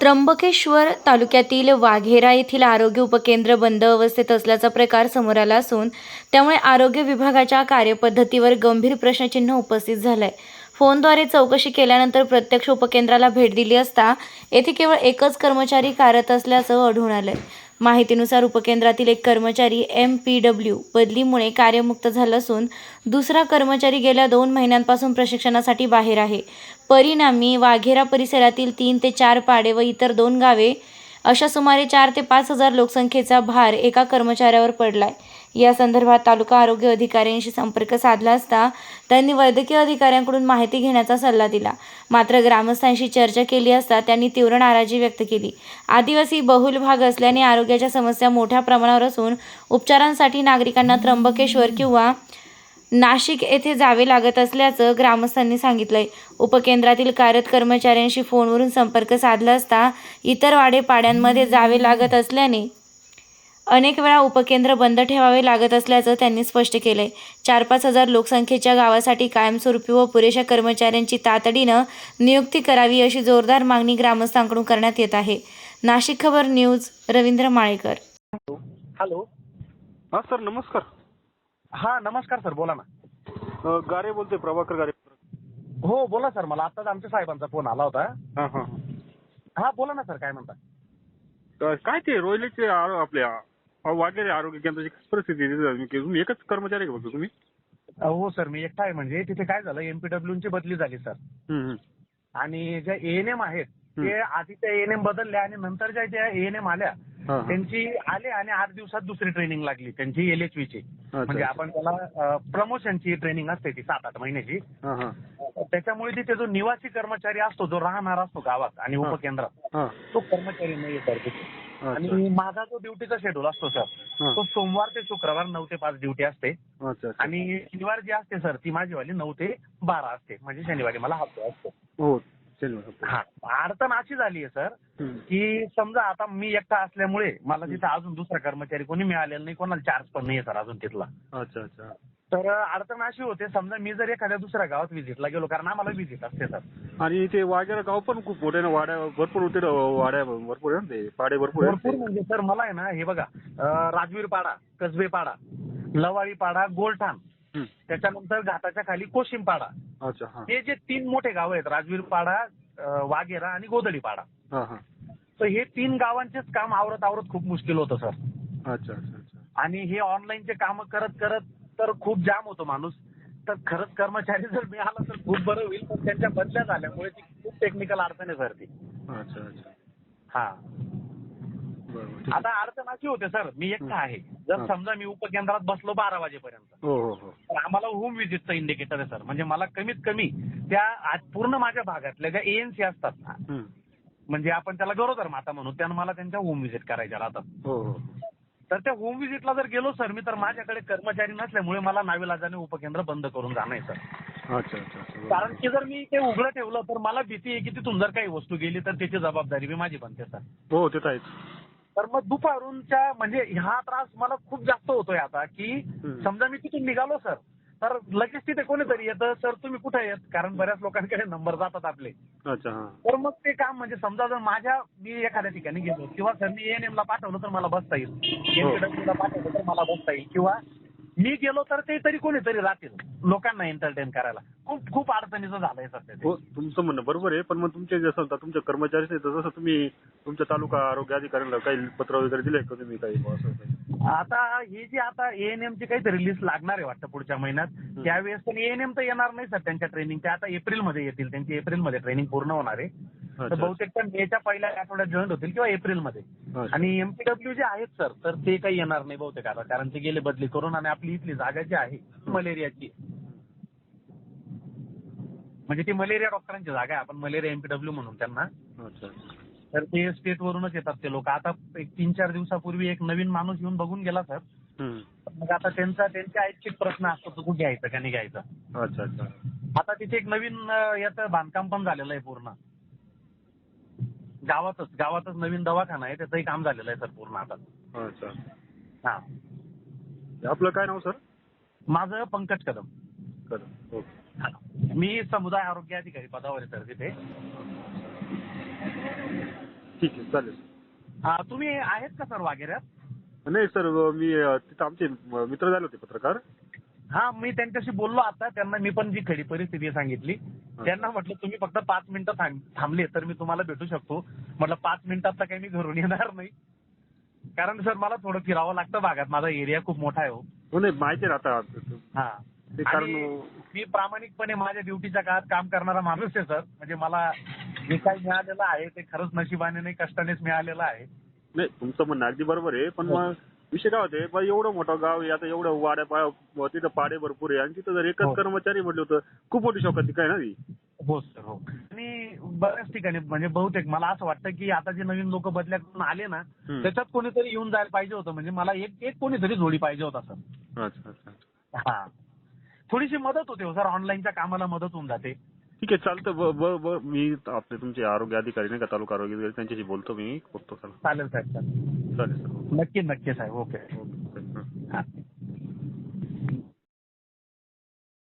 त्र्यंबकेश्वर तालुक्यातील वाघेरा येथील आरोग्य उपकेंद्र बंद अवस्थेत असल्याचा प्रकार समोर आला असून त्यामुळे आरोग्य विभागाच्या कार्यपद्धतीवर गंभीर प्रश्नचिन्ह उपस्थित झालंय. फोनद्वारे चौकशी केल्यानंतर प्रत्यक्ष उपकेंद्राला भेट दिली असता येथे केवळ एकच कर्मचारी कार्यरत असल्याचं आढळून आहे माहितीनुसार उपकेंद्रातील एक कर्मचारी एम पी डब्ल्यू बदलीमुळे कार्यमुक्त झाला असून दुसरा कर्मचारी गेल्या दोन महिन्यांपासून प्रशिक्षणासाठी बाहेर आहे. परिणामी वाघेरा परिसरातील तीन ते चार पाडे व इतर दोन गावे अशा सुमारे चार ते पाच हजार लोकसंख्येचा भार एका कर्मचाऱ्यावर पडलाय. या संदर्भात तालुका आरोग्य अधिकाऱ्यांशी संपर्क साधला असता त्यांनी वैद्यकीय अधिकाऱ्यांकडून माहिती घेण्याचा सल्ला दिला. मात्र ग्रामस्थांशी चर्चा केली असता त्यांनी तीव्र नाराजी व्यक्त केली. आदिवासी बहुल भाग असल्याने आरोग्याच्या समस्या मोठ्या प्रमाणावर असून उपचारांसाठी नागरिकांना त्र्यंबकेश्वर किंवा नाशिक येथे जावे लागत असल्याचं ग्रामस्थांनी सांगितलंय. उपकेंद्रातील कार्यरत कर्मचाऱ्यांशी फोनवरून संपर्क साधला असता इतर वाडेपाड्यांमध्ये जावे लागत असल्याने अनेक वेळा उपकेंद्र बंद ठेवावे लागत असल्याचं त्यांनी स्पष्ट केलंय. चार पाच हजार लोकसंख्येच्या गावासाठी कायमस्वरूपी व पुरेशा कर्मचाऱ्यांची तातडीनं नियुक्ती करावी अशी जोरदार मागणी ग्रामस्थांकडून करण्यात येत आहे. नाशिक खबर न्यूज रवींद्र माळेकर. हॅलो. हा सर नमस्कार. हा नमस्कार सर बोला ना. गारे बोलतोय प्रभाकर गारे. हो बोला सर मला आताच आमच्या साहेबांचा फोन आला होता. हा हा हा. बोला ना सर काय म्हणता. काय ते रोयलेचे आरो- आपल्या अ, वागेरे आरोग्य केंद्राची परिस्थिती आहे तिथं? की तुम्ही एकच कर्मचारी आहे का फक्त तुम्ही हो सर मी एकटा आहे म्हणजे तिथे काय झालं एमपीडब्ल्यू ची बदली झाली सर. आणि ज्या एएनएम आहेत ते आधी त्या एएनएम बदलल्या आणि नंतर ज्या ज्या एएनएम आल्या हा, हा. त्यांची आले आणि आठ दिवसात दुसरी ट्रेनिंग लागली त्यांची एलएचव्ही ची अच्छा. म्हणजे आपण त्याला प्रमोशनची ट्रेनिंग असते ती सात आठ महिन्याची हा, हा. त्याच्यामुळे तिथे जो निवासी कर्मचारी असतो जो राहणार असतो गावात आणि हा. उपकेंद्रात हा. तो कर्मचारी नाही सर तिथे. आणि माझा जो ड्युटीचा शेड्यूल असतो सर. तो सोमवार ते शुक्रवार नऊ ते पाच ड्युटी असते. आणि शनिवार जी असते सर ती माझीवाली नऊ ते बारा असते म्हणजे शनिवारी मला डे असतो हो. हा अडचण अशी झाली आहे सर. की समजा आता मी एकटा असल्यामुळे मला तिथं अजून दुसरा कर्मचारी कोणी मिळालेला नाही कोणाला चार्ज पण नाही सर अजून तिथला अच्छा अच्छा तर अडचण अशी होते समजा मी जर एखाद्या दुसऱ्या गावात व्हिजिटला गेलो कारण आम्हाला व्हिजिट असते सर आणि ते वागेरा गाव पण खूप मोठे ना वाड्या भरपूर होते ना, वाड्या भरपूर आहे ना ते पाडे भरपूर भरपूर. म्हणजे सर मला आहे ना हे बघा अं, राजवीर पाडा कसबे पाडा लवाळी पाडा गोलठाण. त्याच्यानंतर घाटाच्या खाली कोशिम पाडा. अच्छा हा. हे जे तीन मोठे गाव आहेत राजवीर पाडा अं, वाघेरा आणि गोदडी पाडा. हा हा. तर हे तीन गावांचेच काम आवरत आवरत खूप मुश्किल होतं सर. अच्छा अच्छा अच्छा. आणि हे ऑनलाईनचे काम करत करत तर खूप जाम होतो माणूस. तर खरंच कर्मचारी जर मिळाला तर खूप बरं होईल पण त्यांच्या बदल्या झाल्यामुळे ती खूप टेक्निकल अडचण आहे सर ती. अच्छा अच्छा. हा. बरोबर. आता अडचण अशी होते सर मी एकटा आहे. जर. समजा मी उपकेंद्रात बसलो बारा वाजेपर्यंत. हो हो हो. तर आम्हाला होम व्हिजिटचं इंडिकेटर आहे सर म्हणजे मला कमीत कमी त्या आज पूर्ण माझ्या भागातल्या ज्या एएनसी असतात ना, हम्म. म्हणजे आपण त्याला गरोदर माता म्हणू त्यांना मला त्यांच्या होम व्हिजिट करायच्या राहतात. हो हो. तर त्या होम व्हिजिटला जर गेलो सर मी तर माझ्याकडे कर्मचारी नसल्यामुळे मला नाविलाजाने उपकेंद्र बंद करून जाणं आहे सर अच्छा अच्छा. कारण की जर मी ते उघडं ठेवलं तर मला भीती आहे की तिथून जर काही वस्तू गेली तर त्याची जबाबदारी मी माझी बनते सर हो ते तर आहेच तर मग दुपारूनच्या म्हणजे हा त्रास मला खूप जास्त होतोय आता की. समजा मी तिथून निघालो सर तर लगेच तिथे कोणीतरी येतं. सर तुम्ही कुठे येत कारण बऱ्याच लोकांकडे नंबर जातात आपले. अच्छा हा. तर मग ते काम म्हणजे समजा जर माझ्या मी एखाद्या ठिकाणी गेलो किंवा सर मी एएनएम ला पाठवलं तर मला बसता येईल. हो. ला पाठवलं तर मला बसता येईल. किंवा मी गेलो तर ते तरी कोणीतरी राहतील लोकांना एंटरटेन करायला. खूप खूप अडचणीचं झालंय सध्या ते. हो तुमचं म्हणणं बरोबर आहे पण मग तुमचे जसं आता तुमच्या कर्मचारी तर जसं तुम्ही तुमच्या तालुका आरोग्य अधिकाऱ्यांना काही पत्र वगैरे दिले का तुम्ही काही? बुवा असं काही? आता ही जी आता एएनएम ची काहीतरी लिस्ट लागणार आहे वाटतं पुढच्या महिन्यात. त्यावेळेस पण एएनएम तर येणार नाही सर त्यांच्या ट्रेनिंग ते आता एप्रिलमध्ये येतील. त्यांची एप्रिलमध्ये ट्रेनिंग पूर्ण होणार आहे. तर अच्छा. बहुतेक त्या मेच्या पहिल्या आठवड्यात जॉईन होतील किंवा एप्रिलमध्ये. अच्छा. आणि एमपीडब्ल्यू जे आहेत सर तर ते काही येणार नाही बहुतेक आता. कारण ते गेले बदली करून आणि आपली इथली जागा जी आहे मलेरियाची म्हणजे ती मलेरिया डॉक्टरांची जागा आहे. आपण मलेरिया एमपीडब्ल्यू म्हणून त्यांना. अच्छा. तर ते स्टेट वरूनच येतात ते लोक. आता एक तीन चार दिवसापूर्वी एक नवीन माणूस येऊन बघून गेला सर. मग आता त्यांचा त्यांच्या ऐच्छिक प्रश्न असतो तो घ्यायचा का नाही घ्यायचा अच्छा अच्छा. आता तिथे एक नवीन याचं बांधकाम पण झालेलं आहे पूर्ण. गावातच गावातच नवीन दवाखाना आहे त्याचंही काम झालेलं आहे सर पूर्ण आता. अच्छा. हा. आपलं काय नाव सर माझं पंकज कदम. कदम. ओके. मी समुदाय आरोग्य अधिकारी पदावर आहे सर तिथे. ठीक आहे चालेल. हा, तुम्ही आहेत का सर वाघेऱ्यात नाही सर मी अं, तिथं आमचे मित्र झाले होते पत्रकार. हा मी त्यांच्याशी बोललो आता त्यांना मी पण जी खडी परिस्थिती सांगितली. त्यांना म्हटलं तुम्ही फक्त पाच मिनिटं थांब- थांबले तर मी तुम्हाला भेटू शकतो. म्हटलं पाच मिनिटात तर काही मी घरून येणार नाही. कारण सर मला थोडं फिरावं लागतं भागात. माझा एरिया खूप मोठा आहे हो. हो नाही माहिती आहे ना आता. हा. ते कारण आणि मी प्रामाणिकपणे माझ्या ड्युटीच्या काळात काम करणारा माणूस आहे सर. म्हणजे मला जे काही मिळालेलं आहे ते खरंच नशिबाने नाही कष्टानेच मिळालेलं आहे. नाही तुमचं म्हणणं अगदी बरोबर आहे पण हो. मग विषय काय होते बा एवढं मोठं गाव आहे आता एवढं वाड्या पा- तिथं पाडे भरपूर आहे आणि तिथं जर हो. एकच कर्मचारी म्हटलं होतं खूप मोठी शौकत ती काय ना ती? हो सर हो. आणि बऱ्याच ठिकाणी म्हणजे बहुतेक मला असं वाटतं की आता जे नवीन लोक बदल्या करून आले ना हम्म. त्याच्यात कोणीतरी येऊन जायला पाहिजे होतं म्हणजे मला एक एक कोणीतरी जोडी पाहिजे होता सर. अच्छा अच्छा. हा. थोडीशी मदत होते हो सर ऑनलाईनच्या कामाला मदत होऊन जाते. ठीक आहे चालतं ब- ब- ब- मी आपले तुमचे आरोग्य अधिकारी नाही का तालुका आरोग्य अधिकारी त्यांच्याशी बोलतो मी. बघतो चला. चालेल साहेब चालेल. चालेल सर. नक्की नक्की साहेब. ओके. ओके. हा.